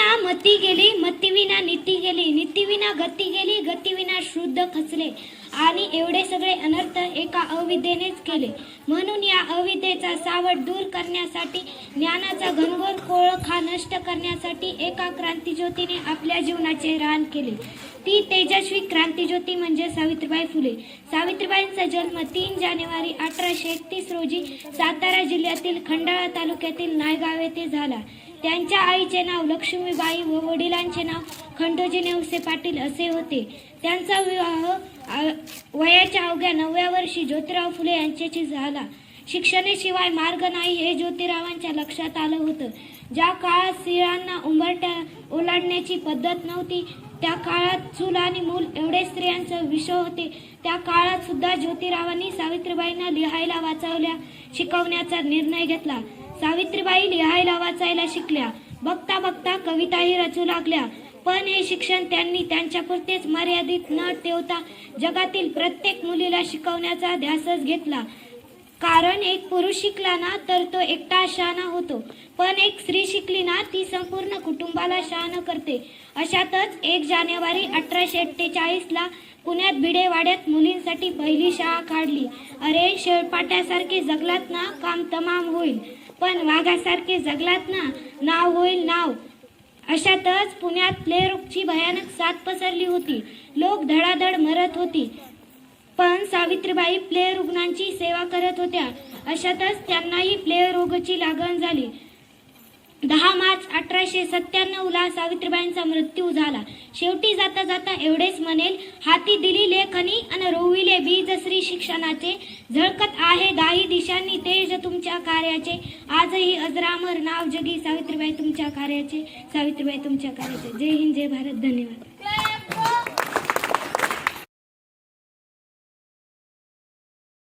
विना मती गेली मतीविना नीती गेली नीतीविना गती गेली गतीविना शुद्ध खचले. आणि एवढे सगळे अनर्थ एका अविद्येनेच केले. म्हणून या अविद्येचा सावट दूर करण्यासाठी ज्ञानाचा घनघोर कोळखा नष्ट करण्यासाठी एका क्रांतीज्योतीने आपल्या जीवनाचे रान केले. ती तेजस्वी क्रांतीज्योती म्हणजे सावित्रीबाई फुले. सावित्रीबाईंचा जन्म तीन जानेवारी अठराशे एकतीस रोजी सातारा जिल्ह्यातील खंडाळा तालुक्यातील नायगाव येथे झाला. त्यांच्या आईचे नाव लक्ष्मीबाई व वडिलांचे नाव खंडोजी नेवसे पाटील असे होते. त्यांचा विवाह वयाच्या अवघ्या नवव्या वर्षी ज्योतिराव फुले यांच्याशी झाला. शिक्षणाशिवाय मार्ग नाही हे ज्योतिरावांच्या लक्षात आलं होतं. ज्या काळात स्त्रियांना उंबरट्या ओलांडण्याची पद्धत नव्हती त्या काळात चूल आणि मूल एवढे स्त्रियांचं विषय होते. त्या काळात सुद्धा ज्योतिरावांनी सावित्रीबाईंना लिहायला वाचवल्या शिकवण्याचा निर्णय घेतला. सावित्रीबाई लिहायला वाचायला शिकल्या. बघता बघता कविताही रचू लागल्या. पण हे शिक्षण त्यांनी त्यांच्यापुरतेच मर्यादित न ठेवता जगातील प्रत्येक मुलीला शिकवण्याचा ध्यासच घेतला. कारण एक पुरुष शिकला ना तर तो एकटा शहाणा होतो. पण एक स्त्री शिकली ना ती संपूर्ण कुटुंबाला शहाणा करते. अशातच एक जानेवारी अठराशे एक्केचाळीस ला पुण्यात भिडेवाड्यात मुलींसाठी पहिली शाळा काढली. अरे शेळपाट्यासारखे जगलात ना काम तमाम होईल. पण वाघासारखे जगलात ना नाव होईल नाव. अशातच पुण्यात प्लेरोगची भयानक साथ पसरली होती. लोक धडाधड मरत होती. पण सावित्रीबाई प्ले रुग्णांची सेवा करत होत्या. अशातच त्यांनाही प्ले रोगाची लागण झाली. दहा मार्च अठराशे सत्त्याण्णव ला सावित्रीबाईंचा मृत्यू झाला. शेवटी जाता जाता एवढेच म्हणेल हाती दिली लेखनी आणि रोविले बीज श्री शिक्षणाचे. झळकत आहे दाही दिशांनी तेज तुमच्या कार्याचे. आजही अजरामर नाव जगी सावित्रीबाई तुमच्या कार्याचे. सावित्रीबाई तुमच्या कार्याचे. जय हिंद जय भारत. धन्यवाद.